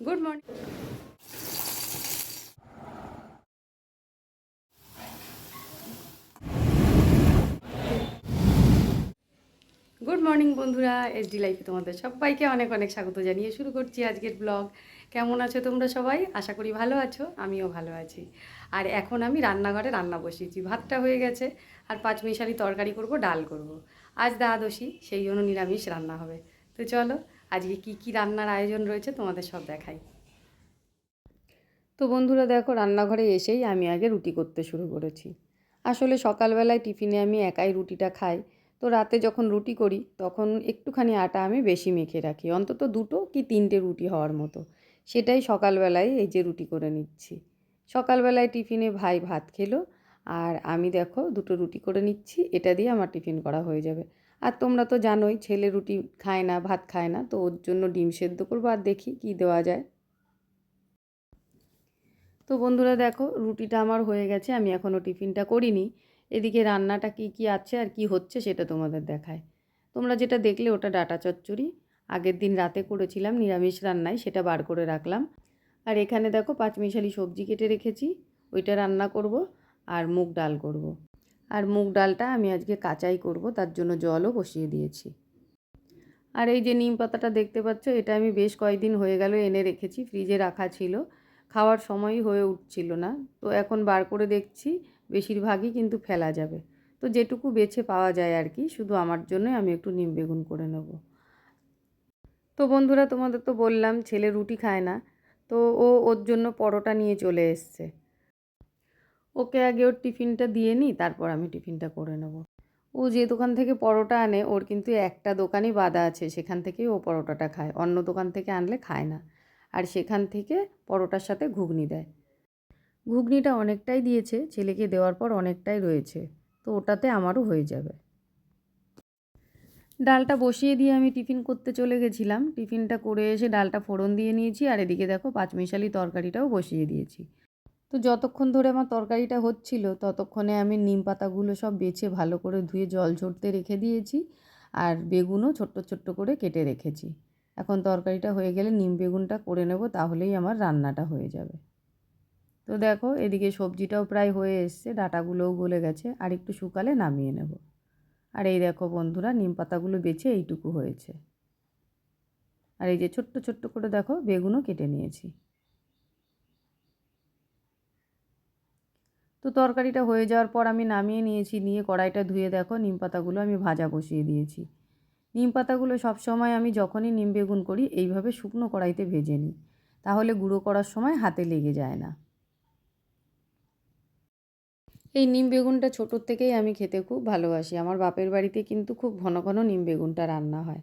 Good morning good morning বন্ধুরা। SD লাইফে তোমাদের সবাইকে অনেক অনেক স্বাগত জানিয়ে শুরু করছি আজকের ব্লগ কেমন আছো তোমরা সবাই? আশা করি ভালো আছো, আমিও ভালো আছি। আর এখন আমি রান্নাঘরে রান্না বসিয়েছি। ভাতটা হয়ে গেছে, আর পাঁচ মিশালি তরকারি করব, ডাল করব। আজ দ্বাদশী, সেই জন্য নিরামিষ রান্না হবে। তো চলো আজকে কি কি রান্নার আয়োজন রয়েছে তোমাদের সব দেখাই। তো বন্ধুরা দেখো, রান্নাঘরে এসেই আমি আগে রুটি করতে শুরু করেছি। আসলে সকালবেলায় টিফিনে আমি একাই রুটিটা খাই। তো রাতে যখন রুটি করি, তখন একটুখানি আটা আমি বেশি মেখে রাখি। অন্তত দুটো কি তিনটে রুটি হওয়ার মতো। সেটাই সকালবেলায় এই যে রুটি করে নিচ্ছি। সকালবেলায় টিফিনে ভাই ভাত খেলো, আর আমি দেখো দুটো রুটি করে নিচ্ছি, এটা দিয়ে আমার টিফিন করা হয়ে যাবে। আর তোমরা তো জানোই ছেলে রুটি খায় না, ভাত খায় না, তো ওর জন্য ডিম সেদ্ধ করব আর দেখি কি দেওয়া যায়। তো বন্ধুরা দেখো, রুটিটা আমার হয়ে গেছে, আমি এখনও টিফিনটা করিনি। এদিকে রান্নাটা কি কি আছে আর কি হচ্ছে সেটা তোমাদের দেখায়। তোমরা যেটা দেখলে ওটা ডাটা চচ্চড়ি। আগের দিন রাতে করেছিলাম নিরামিষ রান্নায়, সেটা বার করে রাখলাম। আর এখানে দেখো পাঁচমিশালি সবজি কেটে রেখেছি, ওইটা রান্না করব আর মুগ ডাল করব। আর মুগ ডালটা আমি আজকে কাঁচাই করব, তার জন্য জলও বসিয়ে দিয়েছি। আর এই যে নিম পাতাটা দেখতে পাচ্ছ, এটা আমি বেশ কয়েকদিন হয়ে গেল এনে রেখেছি, ফ্রিজে রাখা ছিল। খাওয়ার সময়ই হয়ে উঠছিল না। তো এখন বার করে দেখছি, বেশিরভাগই কিন্তু ফেলা যাবে। তো যেটুকু বেছে পাওয়া যায় আর কি, শুধু আমার জন্য আমি একটু নিম বেগুন করে নেব। তো বন্ধুরা, তোমাদের তো বললাম, ছেলে রুটি খায় না। তো ও ওর জন্য পরোটা নিয়ে চলে এসছে। ওকে আগে ওর টিফিনটা দিয়ে নিই, তারপর আমি টিফিনটা করে নেব। ও যে দোকান থেকে পরোটা আনে, ওর কিন্তু একটা দোকানই বাধা আছে, সেখান থেকেই ও পরোটাটা খায়, অন্য দোকান থেকে আনলে খায় না। আর সেখান থেকে পরোটার সাথে ঘুগনি দেয়। ঘুগনিটা অনেকটাই দিয়েছে, ছেলেকে দেওয়ার পর অনেকটাই রয়েছে, তো ওটাতে আমারও হয়ে যাবে। ডালটা বসিয়ে দিয়ে আমি টিফিন করতে চলে গেছিলাম। টিফিনটা করে এসে ডালটা ফোড়ন দিয়ে নিয়েছি, আর এদিকে দেখো পাঁচমিশালি তরকারিটাও বসিয়ে দিয়েছি। তো যতক্ষণ ধরে আমার তরকারিটা হচ্ছিল, ততক্ষণে আমি নিম পাতাগুলো সব বেছে ভালো করে ধুয়ে জল ঝরতে রেখে দিয়েছি আর বেগুনও ছোট্ট ছোট্ট করে কেটে রেখেছি। এখন তরকারিটা হয়ে গেলে নিম বেগুনটা করে নেব, তাহলেই আমার রান্নাটা হয়ে যাবে। তো দেখো, এদিকে সবজিটাও প্রায় হয়ে এসছে, ডাটাগুলোও গলে গেছে, আর একটু শুকালে নামিয়ে নেব। আর এই দেখো বন্ধুরা, নিম পাতাগুলো বেছে এইটুকু হয়েছে। আর এই যে ছোট্ট ছোট্ট করে দেখো, বেগুনও কেটে নিয়েছি। তো তরকারিটা হয়ে যাওয়ার পর আমি নামিয়ে নিয়েছি। নিয়ে কড়াইটা ধুয়ে দেখো নিম পাতাগুলো আমি ভাজা বসিয়ে দিয়েছি। নিম পাতাগুলো সবসময় আমি যখনই নিম বেগুন করি এইভাবে শুকনো কড়াইতে ভেজে নিই। তাহলে গুঁড়ো করার সময় হাতে লেগে যায় না। এই নিম বেগুনটা ছোটোর থেকেই আমি খেতে খুব ভালোবাসি। আমার বাপের বাড়িতে কিন্তু খুব ঘন ঘন নিম বেগুনটা রান্না হয়।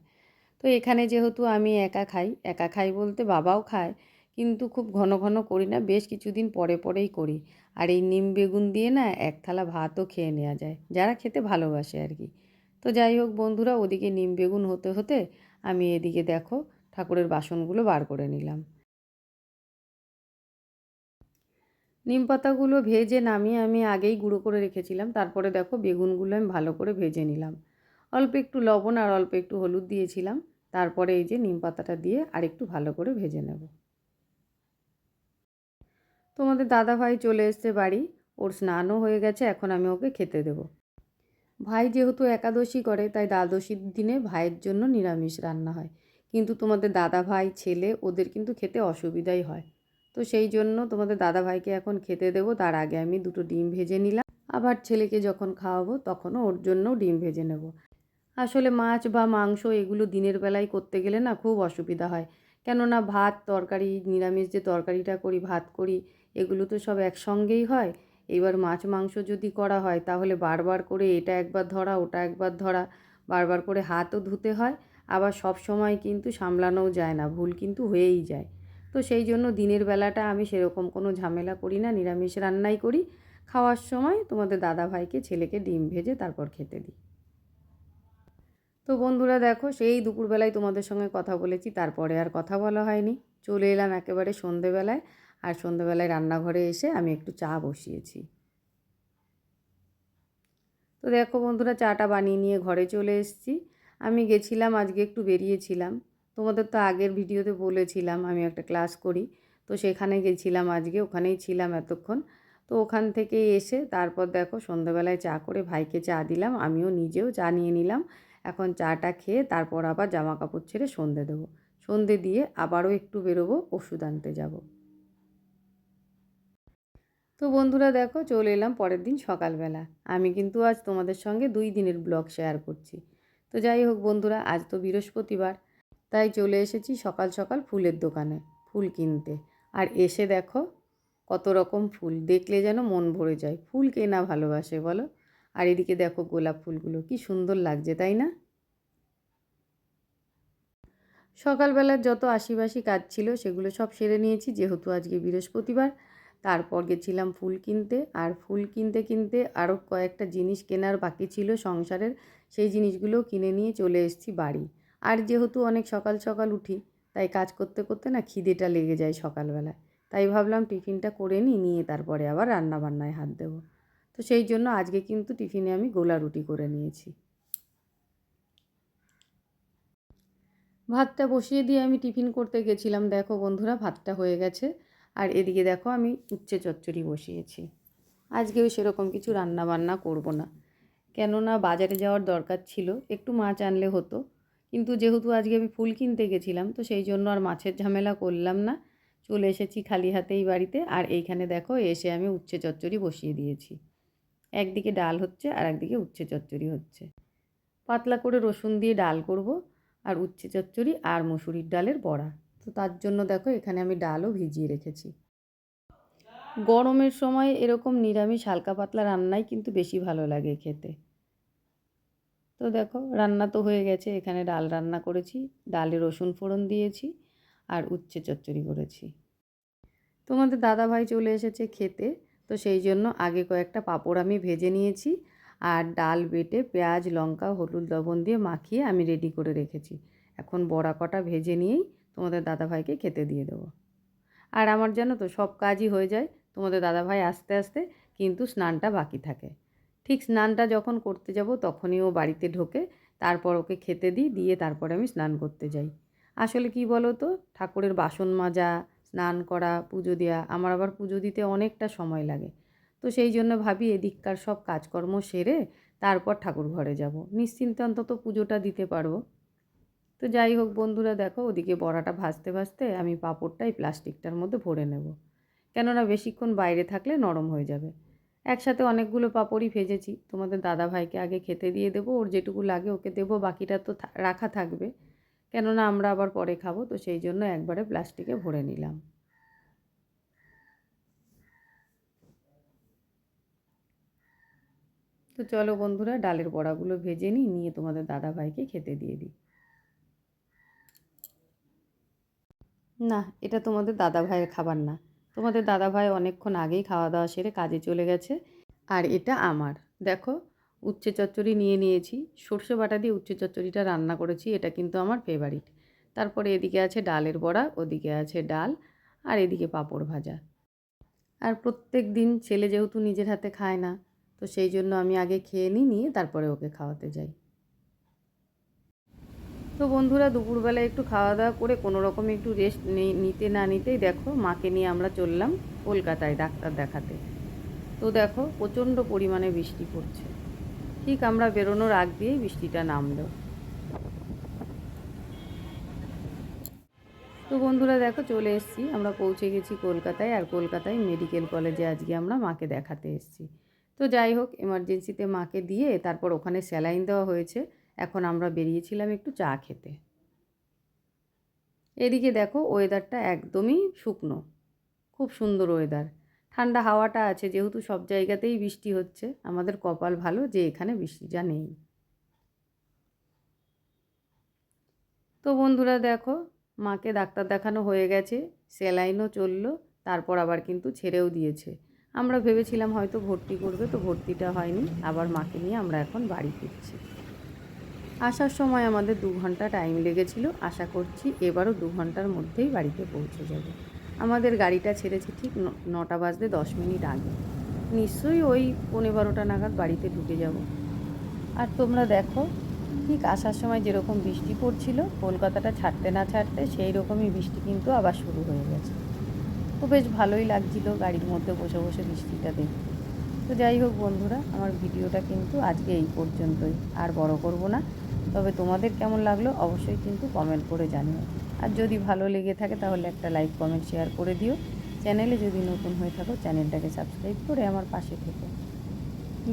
তো এখানে যেহেতু আমি একা খাই একা খাই বলতে বাবাও খায় কিন্তু খুব ঘন ঘন করি না, বেশ কিছুদিন পরে পরেই করি। আর এই নিম বেগুন দিয়ে না এক থালা ভাতও খেয়ে নেওয়া যায়, যারা খেতে ভালোবাসে আর কি। তো যাই হোক বন্ধুরা, ওদিকে নিম বেগুন হতে হতে আমি এদিকে দেখো ঠাকুরের বাসনগুলো বার করে নিলাম। নিম পাতাগুলো ভেজে নামিয়ে আমি আগেই গুঁড়ো করে রেখেছিলাম, তারপরে দেখো বেগুনগুলো আমি ভালো করে ভেজে নিলাম। অল্প একটু লবণ আর অল্প একটু হলুদ দিয়েছিলাম, তারপরে এই যে নিম পাতাটা দিয়ে আর একটু ভালো করে ভেজে নেব। তোমাদের দাদা ভাই চলে এসছে বাড়ি। ওর স্নানও হয়ে গেছে, এখন আমি ওকে খেতে দেব। ভাই যেহেতু একাদশী করে, তাই দ্বাদশীর দিনে ভাইয়ের জন্য নিরামিষ রান্না হয়। কিন্তু তোমাদের দাদা ভাই ছেলে, ওদের কিন্তু খেতে অসুবিধাই হয়। তো সেই জন্য তোমাদের দাদা ভাইকে এখন খেতে দেবো। তার আগে আমি দুটো ডিম ভেজে নিলাম। আবার ছেলেকে যখন খাওয়াবো, তখনও ওর জন্যও ডিম ভেজে নেব। আসলে মাছ বা মাংস এগুলো দিনের বেলায় করতে গেলে না খুব অসুবিধা হয়। কেননা ভাত, তরকারি, নিরামিষ যে তরকারিটা করি, ভাত করি, এগুলো তো সব একসঙ্গেই হয়। এবার মাছ, মাংস যদি করা হয়, তাহলে বারবার করে এটা একবার ধরা, ওটা একবার ধরা, বারবার করে হাতও ধুতে হয়, আবার সব সময় কিন্তু সামলানোও যায় না, ভুল কিন্তু হয়েই যায়। তো সেই জন্য দিনের বেলাটা আমি সেরকম কোনো ঝামেলা করি না, নিরামিষ রান্নাই করি। খাওয়ার সময় তোমাদের দাদা ভাইকে ছেলেকে ডিম ভেজে তারপর খেতে দিই। তো বন্ধুরা দেখো, সেই দুপুরবেলায় তোমাদের সঙ্গে কথা বলেছি, তারপরে আর কথা বলা হয়নি। চলে এলাম একেবারে সন্ধেবেলায়, আর সন্ধেবেলায় রান্নাঘরে এসে আমি একটু চা বসিয়েছি। তো দেখো বন্ধুরা, চাটা বানিয়ে নিয়ে ঘরে চলে এসেছি। আমি গেছিলাম, আজকে একটু বেরিয়েছিলাম। তোমাদের তো আগের ভিডিওতে বলেছিলাম, আমি একটা ক্লাস করি। তো সেখানে গেছিলাম আজকে, ওখানেই ছিলাম এতক্ষণ। তো ওখান থেকে এসে তারপর দেখো সন্ধ্যাবেলায় চা করে ভাইকে চা দিলাম, আমিও নিজেও চা নিয়ে নিলাম। এখন চাটা খেয়ে তারপর আবার জামা কাপড় ছেড়ে সন্ধে দেবো। সন্ধে দিয়ে আবারও একটু বেরোবো, ওষুধ আনতে যাব। তো বন্ধুরা দেখো, চলে এলাম পরের দিন সকালবেলা। আমি কিন্তু আজ তোমাদের সঙ্গে দুই দিনের ব্লগ শেয়ার করছি। তো যাই হোক বন্ধুরা, আজ তো বৃহস্পতিবার, তাই চলে এসেছি সকাল সকাল ফুলের দোকানে ফুল কিনতে। আর এসে দেখো কত রকম ফুল, দেখলে যেন মন ভরে যায়। ফুল কেনা ভালোবাসে বলো? আর এদিকে দেখো গোলাপ ফুলগুলো কি সুন্দর লাগছে, তাই না? সকালবেলার যত আশিবাসি কাজ ছিল সেগুলো সব সেরে নিয়েছি, যেহেতু আজকে বৃহস্পতিবার। তারপর গেছিলাম ফুল কিনতে, আর ফুল কিনতে কিনতে আরও কয়েকটা জিনিস কেনার বাকি ছিল সংসারের, সেই জিনিসগুলো কিনে নিয়ে চলে এসেছি বাড়ি। আর যেহেতু অনেক সকাল সকাল উঠি, তাই কাজ করতে করতে না খিদেটা লেগে যায় সকালবেলায়। তাই ভাবলাম টিফিনটা করে নিই, নিয়ে তারপরে আবার রান্না বান্নায় হাত দেবো। তো সেই জন্য আজকে কিন্তু টিফিনে আমি গোলা রুটি করে নিয়েছি। ভাতটা বসিয়ে দিয়ে আমি টিফিন করতে গেছিলাম। দেখো বন্ধুরা, ভাতটা হয়ে গেছে। আর এদিকে দেখো আমি উচ্ছে চচ্চড়ি বসিয়েছি। আজকেও সেরকম কিছু রান্না বান্না করব না। কেননা বাজারে যাওয়ার দরকার ছিল, একটু মাছ আনলে হতো। কিন্তু যেহেতু আজকে আমি ফুল কিনতে গেছিলাম, তো সেই জন্য আর মাছের ঝামেলা করলাম না। চলে এসেছি খালি হাতেই বাড়িতে। আর এইখানে দেখো এসে আমি উচ্ছে চচ্চড়ি বসিয়ে দিয়েছি। একদিকে ডাল হচ্ছে আর একদিকে উচ্ছে চচ্চড়ি হচ্ছে। পাতলা করে রসুন দিয়ে ডাল করব আর উচ্ছে চচ্চড়ি আর মুসুরির ডালের বড়া। তো তার জন্য দেখো এখানে আমি ডালও ভিজিয়ে রেখেছি। গরমের সময় এরকম নিরামিষ হালকা পাতলা রান্নাই কিন্তু বেশি ভালো লাগে খেতে। তো দেখো রান্না তো হয়ে গেছে, এখানে ডাল রান্না করেছি, ডালে রসুন ফোড়ন দিয়েছি আর উচ্ছে চচ্চড়ি করেছি। তোমাদের দাদা ভাই চলে এসেছে খেতে। তো সেই জন্য আগে কয়েকটা পাঁপড় আমি ভেজে নিয়েছি আর ডাল, বেটে, পেঁয়াজ, লঙ্কা, হলুদ, লবণ দিয়ে মাখিয়ে আমি রেডি করে রেখেছি। এখন বড়া কটা ভেজে নিয়েই তোমাদের দাদাভাইকে খেতে দিয়ে দেবো। আর আমার জানো তো সব কাজই হয়ে যায় তোমাদের দাদাভাই আস্তে আস্তে কিন্তু স্নানটা বাকি থাকে। ঠিক স্নানটা যখন করতে যাব তখনই ও বাড়িতে ঢোকে, তারপর ওকে খেতে দিই, দিয়ে তারপরে আমি স্নান করতে যাই। আসলে কি বলো তো ঠাকুরের বাসন মাজা স্নান করা, পুজো দেওয়া আমার আবার পুজো দিতে অনেকটা সময় লাগে। তো সেই জন্য ভাবি এদিককার সব কাজকর্ম সেরে তারপর ঠাকুর ঘরে যাব। নিশ্চিন্তে অন্তত পুজোটা দিতে পারব। তো যাই হোক বন্ধুরা, দেখো ওদিকে বড়াটা ভাজতে ভাজতে আমি পাঁপড়টাই প্লাস্টিকটার মধ্যে ভরে নেব। কেননা বেশিক্ষণ বাইরে থাকলে নরম হয়ে যাবে। একসাথে অনেকগুলো পাঁপড়ই ভেজেছি। তোমাদের দাদা ভাইকে আগে খেতে দিয়ে দেবো, ওর যেটুকু লাগে ওকে দেবো, বাকিটা তো রাখা থাকবে। কেননা আমরা আবার পরে খাব, তো সেই জন্য একবারে প্লাস্টিকে ভরে নিলাম। তো চলো বন্ধুরা, ডালের বড়াগুলো ভেজে নিই, নিয়ে তোমাদের দাদা ভাইকে খেতে দিয়ে দিই। না, এটা তোমাদের দাদা ভাইয়ের খাবার না। তোমাদের দাদা ভাই অনেকক্ষণ আগেই খাওয়া দাওয়া সেরে কাজে চলে গেছে, আর এটা আমার। দেখো উচ্ছে চচ্চড়ি নিয়ে নিয়েছি। সর্ষে বাটা দিয়ে উচ্ছে চচ্চড়িটা রান্না করেছি, এটা কিন্তু আমার ফেভারিট তারপরে এদিকে আছে ডালের বড়া, ওদিকে আছে ডাল, আর এদিকে পাঁপড় ভাজা। আর প্রত্যেক দিন ছেলে যেহেতু নিজের হাতে খায় না, তো সেই জন্য আমি আগে খেয়ে নিই, নিয়ে তারপরে ওকে খাওয়াতে যাই। তো বন্ধুরা, দুপুরবেলা একটু খাওয়া দাওয়া করে কোনো রকম একটু রেস্ট নিতে না নিতেই দেখো, মাকে নিয়ে আমরা চললাম কলকাতায় ডাক্তার দেখাতে। তো দেখো, প্রচণ্ড পরিমাণে বৃষ্টি পড়ছে। ঠিক আমরা বেরোনোর আগ দিয়েই বৃষ্টিটা নামলো। তো বন্ধুরা দেখো, চলে এসেছি। আমরা পৌঁছে গেছি কলকাতায় আর কলকাতায় মেডিকেল কলেজে আজকে আমরা মাকে দেখাতে এসেছি। তো যাই হোক এমার্জেন্সিতে মাকে দিয়ে তারপর ওখানে স্যালাইন দেওয়া হয়েছে। এখন আমরা বেরিয়েছিলাম একটু চা খেতে। এদিকে দেখো ওয়েদারটা একদমই শুকনো। খুব সুন্দর ওয়েদার ঠান্ডা হাওয়াটা আছে, যেহেতু সব জায়গাতেই বৃষ্টি হচ্ছে, আমাদের কপাল ভালো যে এখানে বৃষ্টিটা নেই। তো বন্ধুরা দেখো, মাকে ডাক্তার দেখানো হয়ে গেছে, স্যালাইনও চলল, তারপর আবার কিন্তু ছেড়েও দিয়েছে। আমরা ভেবেছিলাম হয়তো ভর্তি করবে, তো ভর্তিটা হয়নি, আবার মাকে নিয়ে আমরা এখন বাড়ি ফিরছি। আসার সময় আমাদের দু ঘণ্টা টাইম লেগেছিল, আশা করছি এবারও দু ঘণ্টার মধ্যেই বাড়িতে পৌঁছে যাব। আমাদের গাড়িটা ছেড়েছে ঠিক নটা বাজতে দশ মিনিট আগে। নিশ্চয়ই ওই পনেরো বারোটা নাগাদ বাড়িতে ঢুকে যাব। আর তোমরা দেখো, ঠিক আসার সময় যেরকম বৃষ্টি পড়ছিল, কলকাতাটা ছাড়তে না ছাড়তে সেই রকমই বৃষ্টি কিন্তু আবার শুরু হয়ে গেছে। তো বেশ ভালোই লাগছিল গাড়ির মধ্যে বসে বসে বৃষ্টিটা দেখতে। তো যাই হোক বন্ধুরা, আমার ভিডিওটা কিন্তু আজকে এই পর্যন্তই। আর বড় করব না, তবে তোমাদের কেমন লাগল অবশ্যই কিন্তু কমেন্ট করে জানিও। আর যদি ভালো লেগে থাকে তাহলে একটা লাইক, কমেন্ট, শেয়ার করে দিও। চ্যানেলে যদি নতুন হয়ে থাকো, চ্যানেলটাকে সাবস্ক্রাইব করে আমার পাশে থেকো।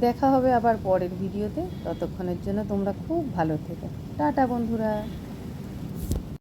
দেখা হবে আবার পরের ভিডিওতে। ততক্ষণের জন্য তোমরা খুব ভালো থেকো। টাটা বন্ধুরা।